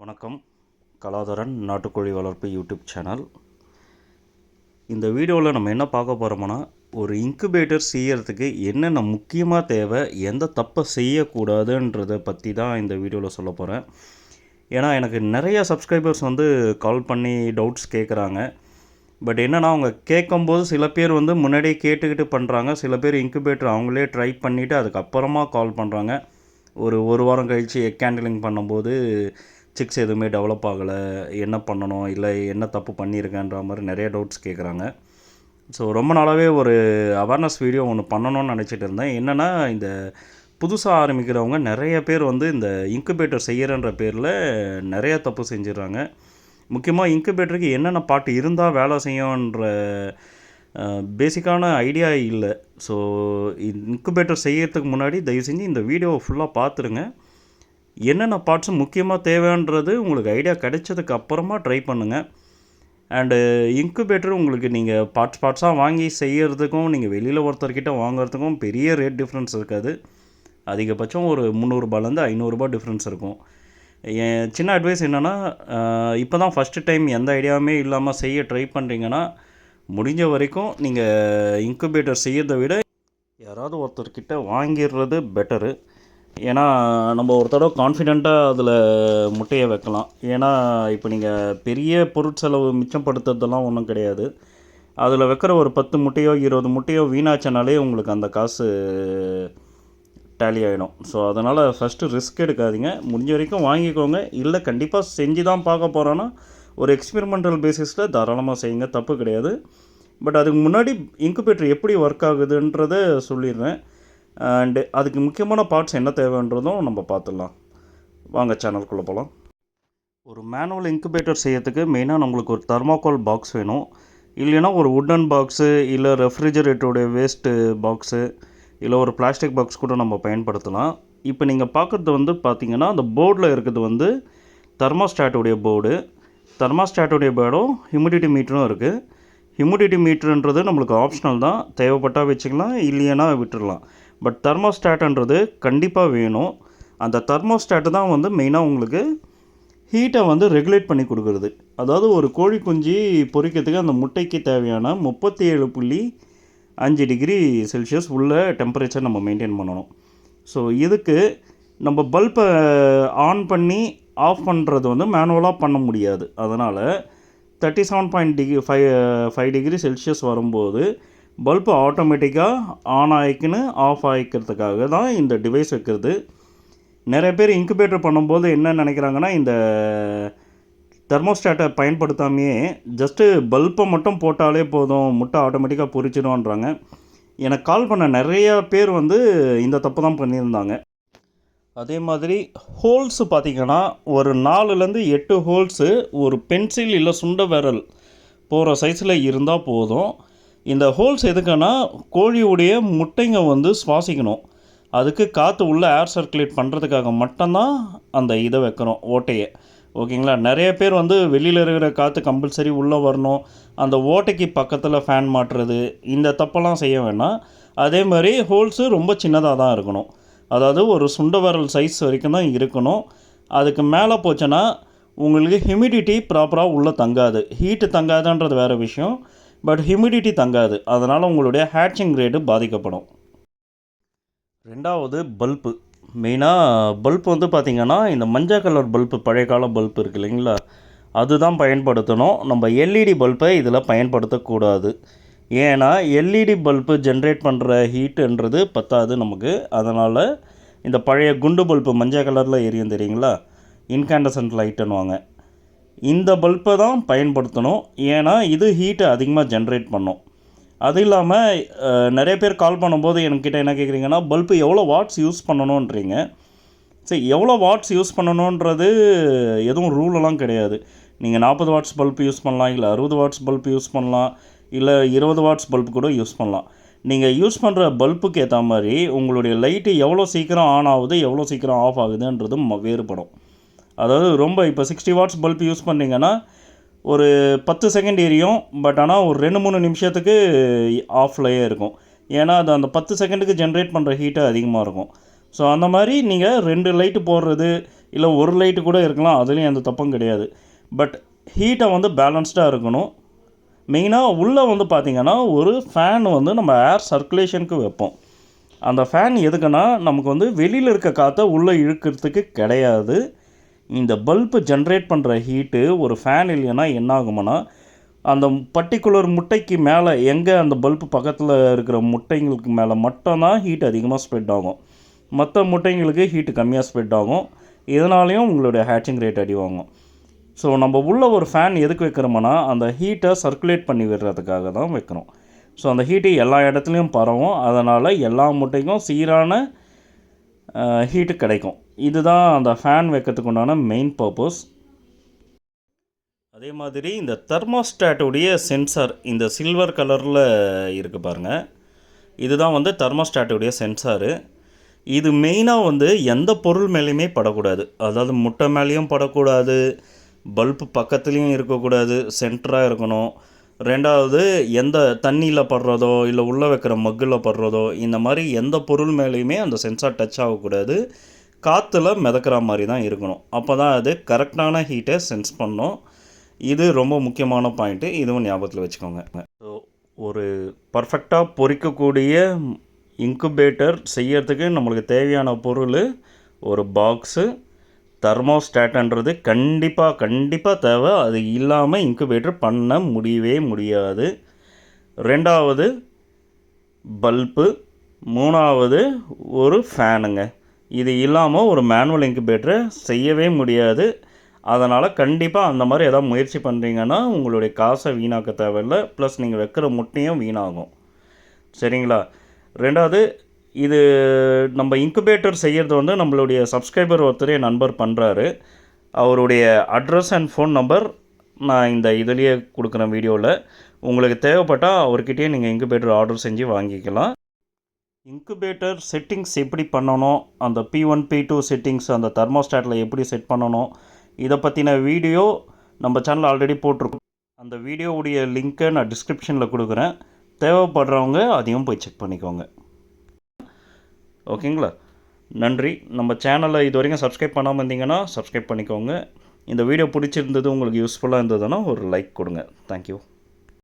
வணக்கம். கலாதரன் நாட்டுக்கோழி வளர்ப்பு யூடியூப் சேனல். இந்த வீடியோவில் நம்ம என்ன பார்க்க போகிறோம்னா ஒரு இன்குபேட்டர் செய்யறதுக்கு என்னென்ன முக்கியமாக தேவை எந்த தப்பை செய்யக்கூடாதுன்றதை பற்றி தான் இந்த வீடியோவில் சொல்ல போகிறேன் ஏன்னா எனக்கு நிறைய சப்ஸ்கிரைபர்ஸ் வந்து கால் பண்ணி டவுட்ஸ் கேட்குறாங்க பட் என்னென்னா அவங்க கேட்கும்போது சில பேர் வந்து முன்னாடியே கேட்டுக்கிட்டு பண்ணுறாங்க சில பேர் இன்குபேட்டர் அவங்களே ட்ரை பண்ணிவிட்டு அதுக்கப்புறமா கால் பண்ணுறாங்க ஒரு ஒரு வாரம் கழித்து எக் ஹேண்டலிங் பண்ணும்போது சிக்ஸ் எதுவுமே டெவலப் ஆகலை என்ன பண்ணணும் இல்லை என்ன தப்பு பண்ணியிருக்கேன்ற மாதிரி நிறைய டவுட்ஸ் கேட்குறாங்க. ஸோ ரொம்ப நாளாகவே ஒரு அவேர்னஸ் வீடியோ ஒன்று பண்ணணும்னு நினச்சிட்டு இருந்தேன். என்னென்னா இந்த புதுசாக ஆரம்பிக்கிறவங்க நிறைய பேர் வந்து இந்த இன்குபேட்டர் செய்கிறன்ற பேரில் நிறைய தப்பு செஞ்சிடுறாங்க. முக்கியமாக இன்குபேட்டருக்கு என்னென்ன பாட்டு இருந்தால் வேலை செய்யும்ன்ற பேசிக்கான ஐடியா இல்லை. ஸோ இன்குபேட்டர் செய்யறதுக்கு முன்னாடி தயவு செஞ்சு இந்த வீடியோவை ஃபுல்லாக பார்த்துருங்க. என்னென்ன பார்ட்ஸு முக்கியமாக தேவைன்றது உங்களுக்கு ஐடியா கிடைச்சதுக்கு அப்புறமா ட்ரை பண்ணுங்கள் அண்டு இன்குபேட்டர் உங்களுக்கு நீங்கள் பார்ட்ஸ் பார்ட்ஸாக வாங்கி செய்கிறதுக்கும் நீங்கள் வெளியில் ஒருத்தர்கிட்ட வாங்குறதுக்கும் பெரிய ரேட் டிஃப்ரென்ஸ் இருக்காது. அதிகபட்சம் ஒரு முந்நூறுபாலேருந்து ஐநூறுரூபா டிஃப்ரென்ஸ் இருக்கும். என் சின்ன அட்வைஸ் என்னென்னா இப்போ தான் ஃபஸ்ட்டு டைம் எந்த ஐடியாவுமே இல்லாமல் செய்ய ட்ரை பண்ணுறீங்கன்னா முடிஞ்ச வரைக்கும் நீங்கள் இன்குபேட்டர் செய்கிறத விட யாராவது ஒருத்தர்கிட்ட வாங்கிடுறது பெட்டரு ஏன்னா நம்ம ஒரு தடவை கான்ஃபிடெண்ட்டாக அதில் முட்டையை வைக்கலாம். ஏன்னா இப்போ நீங்கள் பெரிய பொருட்செலவு மிச்சப்படுத்துறதெல்லாம் ஒன்றும் கிடையாது. அதில் வைக்கிற ஒரு பத்து முட்டையோ இருபது முட்டையோ வீணாச்சனாலே உங்களுக்கு அந்த காசு டேலி ஆகிடும் ஸோ அதனால் ஃபஸ்ட்டு ரிஸ்க் எடுக்காதீங்க. முடிஞ்ச வரைக்கும் வாங்கிக்கோங்க. இல்லை கண்டிப்பாக செஞ்சு தான் பார்க்க போகிறோன்னா ஒரு எக்ஸ்பெரிமெண்டல் பேசிஸில் தாராளமாக செய்யுங்க. தப்பு கிடையாது. பட் அதுக்கு முன்னாடி இன்குபேட்டர் எப்படி ஒர்க் ஆகுதுன்றதை சொல்லிடுறேன். அண்டு அதுக்கு முக்கியமான பார்ட்ஸ் என்ன தேவைன்றதும் நம்ம பார்த்துடலாம். வாங்க சேனல்குள்ளே போகலாம் ஒரு மேனுவல் இன்குபேட்டர் செய்யறதுக்கு மெயினாக நம்மளுக்கு ஒரு தர்மாக்கோல் பாக்ஸ் வேணும். இல்லைன்னா ஒரு உட்டன் பாக்ஸு இல்லை ரெஃப்ரிஜரேட்டருடைய வேஸ்ட்டு பாக்ஸு இல்லை ஒரு பிளாஸ்டிக் பாக்ஸ் கூட நம்ம பயன்படுத்தலாம். இப்போ நீங்கள் பார்க்குறது வந்து பார்த்திங்கன்னா அந்த போர்டில் இருக்கிறது வந்து தெர்மோஸ்டாட்டுடைய போர்டு தெர்மாஸ்டாட்டுடைய போர்டும் ஹியூமிடிட்டி மீட்டரும் இருக்குது ஹியூமிடிட்டி மீட்டருன்றது நம்மளுக்கு ஆப்ஷனல் தான். தேவைப்பட்டால் வச்சுக்கலாம் இல்லையானா விட்டுடலாம் பட் தெர்மோஸ்டாட்டுன்றது கண்டிப்பாக வேணும். அந்த தெர்மோஸ்டாட்டு தான் வந்து மெயினாக உங்களுக்கு ஹீட்டை வந்து ரெகுலேட் பண்ணி கொடுக்குறது. அதாவது ஒரு கோழி குஞ்சு பொரிக்கிறதுக்கு அந்த முட்டைக்கு தேவையான முப்பத்தி ஏழு புள்ளி அஞ்சு டிகிரி செல்சியஸ் உள்ள டெம்பரேச்சர் நம்ம மெயின்டைன் பண்ணணும். ஸோ இதுக்கு நம்ம பல்பை ஆன் பண்ணி ஆஃப் பண்ணுறது வந்து மேனுவலாக பண்ண முடியாது. அதனால் thirty seven point degree five five degree Celsius வரும்போது பல்பு ஆட்டோமேட்டிக்காக ஆன் ஆகிக்குன்னு ஆஃப் ஆகிக்கிறதுக்காக தான் இந்த டிவைஸ் வைக்கிறது. நிறைய பேர் இன்குபேட்டர் பண்ணும்போது என்ன நினைக்கிறாங்கன்னா இந்த தெர்மோஸ்டாட்டை பயன்படுத்தாமையே ஜஸ்ட்டு பல்பை மட்டும் போட்டாலே போதும் முட்டை ஆட்டோமேட்டிக்காக பொறிச்சிடும்ன்றாங்க எனக்கு கால் பண்ண நிறைய பேர் வந்து இந்த தப்பு தான் பண்ணியிருந்தாங்க. அதே மாதிரி ஹோல்ஸு பார்த்திங்கன்னா ஒரு நாலுலேருந்து எட்டு ஹோல்ஸு ஒரு பென்சில் இல்லை சுண்ட விரல் போகிற சைஸில் இருந்தால் போதும். இந்த ஹோல்ஸ் எதுக்குன்னா கோழியுடைய முட்டைங்க வந்து சுவாசிக்கணும். அதுக்கு காற்று உள்ளே ஏர் சர்க்குலேட் பண்ணுறதுக்காக மட்டும்தான் அந்த இதை வைக்கிறோம் ஓட்டையை. ஓகேங்களா? நிறைய பேர் வந்து வெளியில் இருக்கிற காற்று கம்பல்சரி உள்ளே வரணும் அந்த ஓட்டைக்கு பக்கத்தில் ஃபேன் மாட்டுறது இந்த தப்பெல்லாம் செய்ய வேணாம். அதே மாதிரி ஹோல்ஸு ரொம்ப சின்னதாக தான் இருக்கணும். அதாவது ஒரு சுண்டவரல் சைஸ் வரைக்கும் தான் இருக்கணும். அதுக்கு மேலே போச்சுன்னா உங்களுக்கு ஹியூமிடிட்டி ப்ராப்பராக உள்ளே தங்காது. ஹீட்டு தங்காதுன்றது வேறு விஷயம். பட் ஹியூமிடிட்டி தங்காது. அதனால் உங்களுடைய ஹேட்சிங் ரேட்டு பாதிக்கப்படும். ரெண்டாவது பல்பு மெயினாக பல்ப் வந்து பார்த்திங்கன்னா இந்த மஞ்சள் கலர் பல்பு பழைய கால பல்ப் இருக்குது இல்லைங்களா? அதுதான் பயன்படுத்தணும். நம்ம எல்இடி பல்பை இதில் பயன்படுத்தக்கூடாது. ஏன்னா எல்இடி பல்பு ஜென்ரேட் பண்ணுற ஹீட்டுன்றது பத்தாது நமக்கு. அதனால் இந்த பழைய குண்டு பல்பு மஞ்சள் கலரில் எரியும் தெரியுங்களா? இன்கேண்டசன்ட் லைட்டுன்னுவாங்க இந்த பல்பை தான் பயன்படுத்தணும். ஏன்னா இது ஹீட்டை அதிகமாக ஜென்ரேட் பண்ணும். அது இல்லாமல் நிறைய பேர் கால் பண்ணும்போது என்கிட்ட என்ன கேட்குறீங்கன்னா பல்பு எவ்வளோ வாட்ஸ் யூஸ் பண்ணணுன்றீங்க சரி எவ்வளோ வாட்ஸ் யூஸ் பண்ணணுன்றது எதுவும் ரூலெல்லாம் கிடையாது. நீங்கள் நாற்பது வாட்ஸ் பல்ப் யூஸ் பண்ணலாம் இல்லை அறுபது வாட்ஸ் பல்ப் யூஸ் பண்ணலாம் இல்லை இருபது வாட்ஸ் பல்ப் கூட யூஸ் பண்ணலாம். நீங்கள் யூஸ் பண்ணுற பல்புக்கு ஏற்ற மாதிரி உங்களுடைய லைட்டு எவ்வளோ சீக்கிரம் ஆன் ஆகுது எவ்வளோ சீக்கிரம் ஆஃப் ஆகுதுன்றது வேறுபடும். அதாவது ரொம்ப இப்போ சிக்ஸ்டி வாட்ஸ் பல்ப் யூஸ் பண்ணிங்கன்னா ஒரு பத்து செகண்ட் எரியும் பட் ஆனால் ஒரு ரெண்டு மூணு நிமிஷத்துக்கு ஆஃப்லேயே இருக்கும். ஏன்னா அது அந்த பத்து செகண்டுக்கு ஜென்ரேட் பண்ணுற ஹீட்டு அதிகமாக இருக்கும். ஸோ அந்த மாதிரி நீங்கள் ரெண்டு லைட்டு போடுறது இல்லை ஒரு லைட்டு கூட இருக்கலாம் அதுலேயும் எந்த தப்பும் கிடையாது. பட் ஹீட்டை வந்து பேலன்ஸ்டாக இருக்கணும். மெயினாக உள்ளே வந்து பார்த்திங்கன்னா ஒரு ஃபேன் வந்து நம்ம ஏர் சர்க்குலேஷனுக்கு வைப்போம். அந்த ஃபேன் எதுக்குன்னா நமக்கு வந்து வெளியில் இருக்க காற்றை உள்ளே இழுக்கிறதுக்கு கிடையாது. இந்த பல்பு ஜென்ரேட் பண்ணுற ஹீட்டு ஒரு ஃபேன் இல்லைன்னா என்ன ஆகுமானா அந்த பர்டிகுலர் முட்டைக்கு மேலே எங்கே அந்த பல்பு பக்கத்தில் இருக்கிற முட்டைங்களுக்கு மேலே மட்டும்தான் ஹீட் அதிகமாக ஸ்ப்ரெட் ஆகும். மற்ற முட்டைங்களுக்கு ஹீட்டு கம்மியாக ஸ்ப்ரெட் ஆகும். இதனாலையும் உங்களுடைய ஹேச்சிங் ரேட் அடி வாங்கும். ஸோ நம்ம உள்ள ஒரு ஃபேன் எதுக்கு வைக்கிறோம்னா அந்த ஹீட்டை சர்க்குலேட் பண்ணி விடுறதுக்காக தான் வைக்கிறோம். ஸோ அந்த ஹீட்டு எல்லா இடத்துலையும் பரவும். அதனால் எல்லா முட்டைக்கும் சீரான ஹீட்டு கிடைக்கும். இதுதான் அந்த ஃபேன் வைக்கிறதுக்கு உண்டான மெயின் பர்பஸ் அதே மாதிரி இந்த தெர்மோஸ்டாட்டுடைய சென்சார் இந்த சில்வர் கலரில் இருக்குது பாருங்கள் இதுதான் வந்து தெர்மோஸ்டாட்டுடைய சென்சாரு இது மெயினாக வந்து எந்த பொருள் மேலேயுமே படக்கூடாது. அதாவது முட்டை மேலேயும் படக்கூடாது. பல்பு பக்கத்துலேயும் இருக்கக்கூடாது. சென்டராக இருக்கணும். ரெண்டாவது எந்த தண்ணியில் படுறதோ இல்லை உள்ளே வைக்கிற மக்கில் படுறதோ இந்த மாதிரி எந்த பொருள் மேலேயுமே அந்த சென்சார் டச் ஆகக்கூடாது. காற்றுல மிதக்கிற மாதிரி தான் இருக்கணும். அப்போ தான் அது கரெக்டான ஹீட்டை சென்ஸ் பண்ணும். இது ரொம்ப முக்கியமான பாயிண்ட்டு இதுவும் ஞாபகத்தில் வச்சுக்கோங்க. ஸோ ஒரு பர்ஃபெக்டாக பொறிக்கக்கூடிய இன்குபேட்டர் செய்யறதுக்கு நம்மளுக்கு தேவையான பொருள் ஒரு பாக்ஸு தர்மோஸ்டாட்ன்றது கண்டிப்பாக கண்டிப்பாக தேவை. அது இல்லாமல் இன்குபேட்டர் பண்ண முடியவே முடியாது. ரெண்டாவது பல்பு மூணாவது ஒரு ஃபேனுங்க இது இல்லாமல் ஒரு மேனுவல் இன்குபேட்டரை செய்யவே முடியாது. அதனால் கண்டிப்பாக அந்த மாதிரி எதாவது முயற்சி பண்ணுறீங்கன்னா உங்களுடைய காசை வீணாக்க தேவையில்லை. ப்ளஸ் நீங்கள் வைக்கிற முட்டையும் வீணாகும். சரிங்களா? ரெண்டாவது இது நம்ம இன்குபேட்டர் செய்கிறது வந்து நம்மளுடைய சப்ஸ்கிரைபர் ஒருத்தரே நண்பர் பண்ணுறாரு அவருடைய அட்ரஸ் அண்ட் ஃபோன் நம்பர் நான் இந்த இதுலேயே கொடுக்குறேன் வீடியோவில் உங்களுக்கு தேவைப்பட்டால் அவர்கிட்டயே நீங்கள் இன்குபேட்டர் ஆர்டர் செஞ்சு வாங்கிக்கலாம். இன்குபேட்டர் செட்டிங்ஸ் எப்படி பண்ணணும்? அந்த P one P two settings அந்த தெர்மோஸ்டாட்டில் எப்படி செட் பண்ணணும்? இதை பற்றின வீடியோ நம்ம சேனல் ஆல்ரெடி போட்டிருக்கோம். அந்த வீடியோவுடைய லிங்க்கை நான் டிஸ்கிரிப்ஷனில் கொடுக்குறேன். தேவைப்படுறவங்க அதையும் போய் செக் பண்ணிக்கோங்க. ஓகேங்களா? நன்றி. நம்ம சேனலை இது வரைக்கும் சப்ஸ்கிரைப் பண்ணாமல் இருந்தீங்கன்னா சப்ஸ்கிரைப் பண்ணிக்கோங்க. இந்த வீடியோ பிடிச்சிருந்தது உங்களுக்கு யூஸ்ஃபுல்லாக இருந்ததுன்னா ஒரு லைக் கொடுங்க. தேங்க்யூ